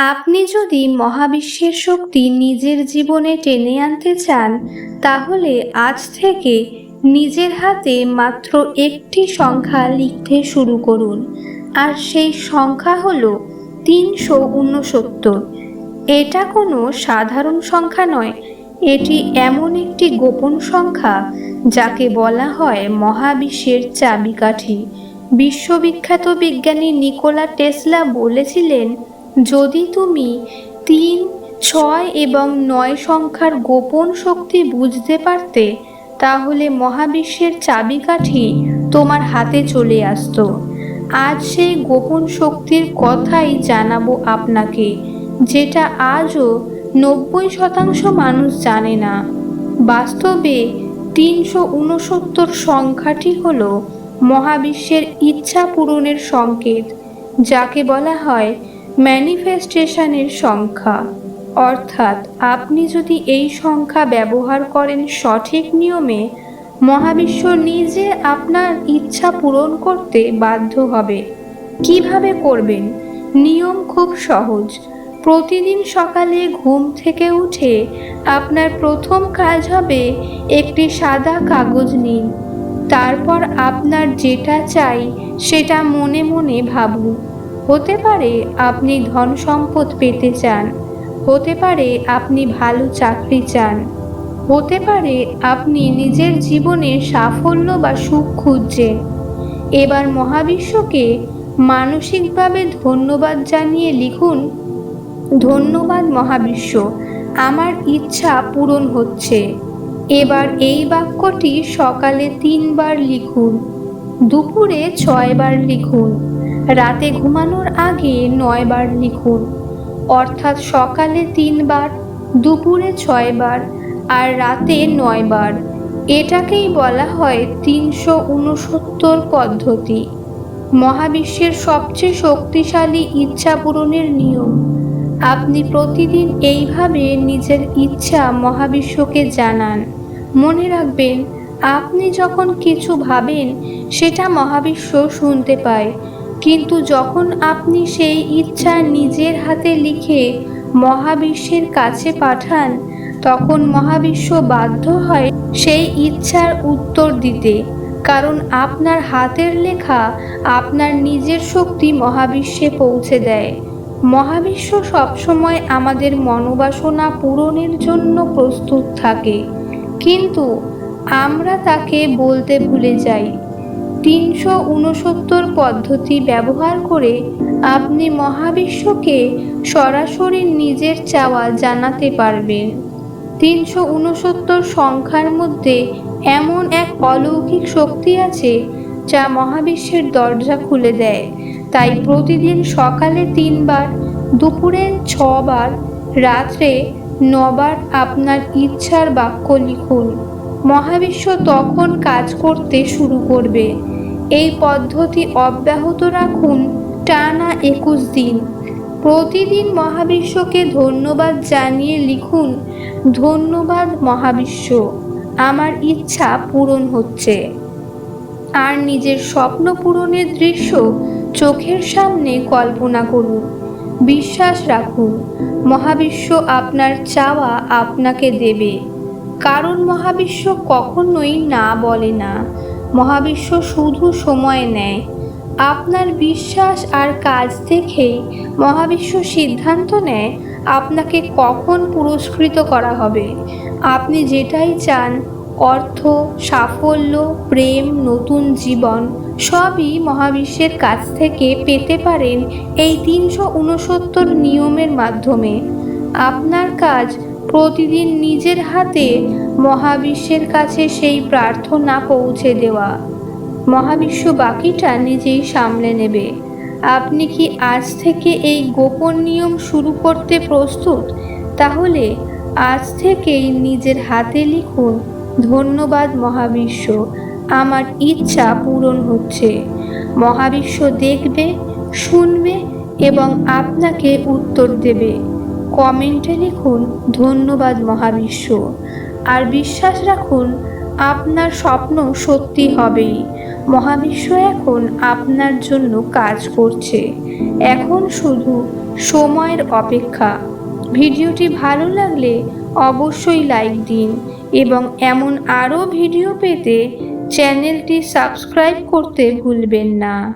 আপনি যদি মহাবিশ্বের শক্তি নিজের জীবনে টেনে আনতে চান, তাহলে আজ থেকে নিজের হাতে মাত্র একটি সংখ্যা লিখতে শুরু করুন। আর সেই সংখ্যা হলো তিনশো উনসত্তর। এটা কোনো সাধারণ সংখ্যা নয়, এটি এমন একটি গোপন সংখ্যা যাকে বলা হয় মহাবিশ্বের চাবিকাঠি। বিশ্ববিখ্যাত বিজ্ঞানী নিকোলা টেসলা বলেছিলেন যদি তুমি তিন, ছয় এবং নয় সংখ্যার গোপন শক্তি বুঝতে পারতে, তাহলে মহাবিশ্বের চাবিকাঠি তোমার হাতে চলে আসতো। আজ সেই গোপন শক্তির কথাই জানাব আপনাকে, যেটা আজও নব্বই শতাংশ মানুষ জানে না। বাস্তবে তিনশো উনসত্তর সংখ্যাটি হল মহাবিশ্বের ইচ্ছা পূরণের সংকেত, যাকে বলা হয় ম্যানিফেস্টেশনের সংখ্যা। অর্থাৎ আপনি যদি এই সংখ্যা ব্যবহার করেন সঠিক নিয়মে, মহাবিশ্ব নিজে আপনার ইচ্ছা পূরণ করতে বাধ্য হবে। কীভাবে করবেন? নিয়ম খুব সহজ। প্রতিদিন সকালে ঘুম থেকে উঠে আপনার প্রথম কাজ হবে একটি সাদা কাগজ নিন। তারপর আপনার যেটা চাই সেটা মনে মনে ভাবুন। হতে পারে আপনি ধন সম্পদ পেতে চান, হতে পারে আপনি ভালো চাকরি চান, হতে পারে আপনি নিজের জীবনে সাফল্য বা সুখ খুঁজছেন। এবার মহাবিশ্বকে মানসিকভাবে ধন্যবাদ জানিয়ে লিখুন, ধন্যবাদ মহাবিশ্ব, আমার ইচ্ছা পূরণ হচ্ছে। এবার এই বাক্যটি সকালে তিনবার লিখুন, দুপুরে ছয়বার লিখুন। রাতে ঘুমানোর আগে নয়বার লিখুন। অর্থাৎ সকালে তিনবার, দুপুরে ছয়বার আর রাতে নয়বার। এটাকেই বলা হয় তিনশো উনসত্তর পদ্ধতি। মহাবিশ্বের সবচেয়ে শক্তিশালী ইচ্ছা পূরণের নিয়ম। আপনি প্রতিদিন এইভাবে নিজের ইচ্ছা মহাবিশ্বকে জানান। মনে রাখবেন, আপনি যখন কিছু ভাবেন, সেটা মহাবিশ্ব শুনতে পায়। কিন্তু যখন আপনি সেই ইচ্ছা নিজের হাতে লিখে মহাবিশ্বের কাছে পাঠান, তখন মহাবিশ্ব বাধ্য হয় সেই ইচ্ছার উত্তর দিতে। কারণ আপনার হাতের লেখা আপনার নিজের শক্তি মহাবিশ্বে পৌঁছে দেয়। মহাবিশ্ব সবসময় আমাদের মনোবাসনা পূরণের জন্য প্রস্তুত থাকে। কিন্তু আমরা তাকে বলতে ভুলে যাই। তিনশো উনসত্তর পদ্ধতি ব্যবহার করে আপনি মহাবিশ্বকে সরাসরি নিজের চাওয়া জানাতে পারবেন। তিনশো উনসত্তর সংখ্যার মধ্যে এমন এক অলৌকিক শক্তি আছে যা মহাবিশ্বের দরজা খুলে দেয়। তাই প্রতিদিন সকালে তিনবার, দুপুরে ছবার, রাত্রে নবার আপনার ইচ্ছার বাক্য লিখুন। মহাবিশ্ব তখন কাজ করতে শুরু করবে। এই পদ্ধতি অব্যাহত রাখুন টানা একুশ দিন। প্রতিদিন মহাবিশ্বকে ধন্যবাদ জানিয়ে লিখুন, ধন্যবাদ মহাবিশ্ব, আমার ইচ্ছা পূরণ হচ্ছে। আর নিজের স্বপ্ন পূরণের দৃশ্য চোখের সামনে কল্পনা করুন। বিশ্বাস রাখুন, মহাবিশ্ব আপনার চাওয়া আপনাকে দেবে। কারণ মহাবিশ্ব কখনোই না বলে না। মহাবিশ্ব শুধু সময় নেয়। আপনার বিশ্বাস আর কাজ দেখেই মহাবিশ্ব সিদ্ধান্ত নেয় আপনাকে কখন পুরস্কৃত করা হবে। আপনি যেটাই চান, অর্থ, সাফল্য, প্রেম, নতুন জীবন, সবই মহাবিশ্বের কাছ থেকে পেতে পারেন এই তিনশো উনসত্তর নিয়মের মাধ্যমে। আপনার কাজ প্রতিদিন নিজের হাতে মহাবিশ্বের কাছে সেই প্রার্থনা পৌঁছে দেওয়া। মহাবিশ্ব বাকিটা নিজেই সামলে নেবে। আপনি কি আজ থেকে এই গোপন নিয়ম শুরু করতে প্রস্তুত? তাহলে আজ থেকেই নিজের হাতে লিখুন, ধন্যবাদ মহাবিশ্ব, আমার ইচ্ছা পূরণ হচ্ছে। মহাবিশ্ব দেখবে, শুনবে এবং আপনাকে উত্তর দেবে। কমেন্টে লিখুন, ধন্যবাদ মহাবিশ্ব। আর বিশ্বাস রাখুন, আপনার স্বপ্ন সত্যি হবেই। মহাবিশ্ব এখন আপনার জন্য কাজ করছে। এখন শুধু সময়ের অপেক্ষা। ভিডিওটি ভালো লাগলে অবশ্যই লাইক দিন এবং এমন আরও ভিডিও পেতে চ্যানেলটি সাবস্ক্রাইব করতে ভুলবেন না।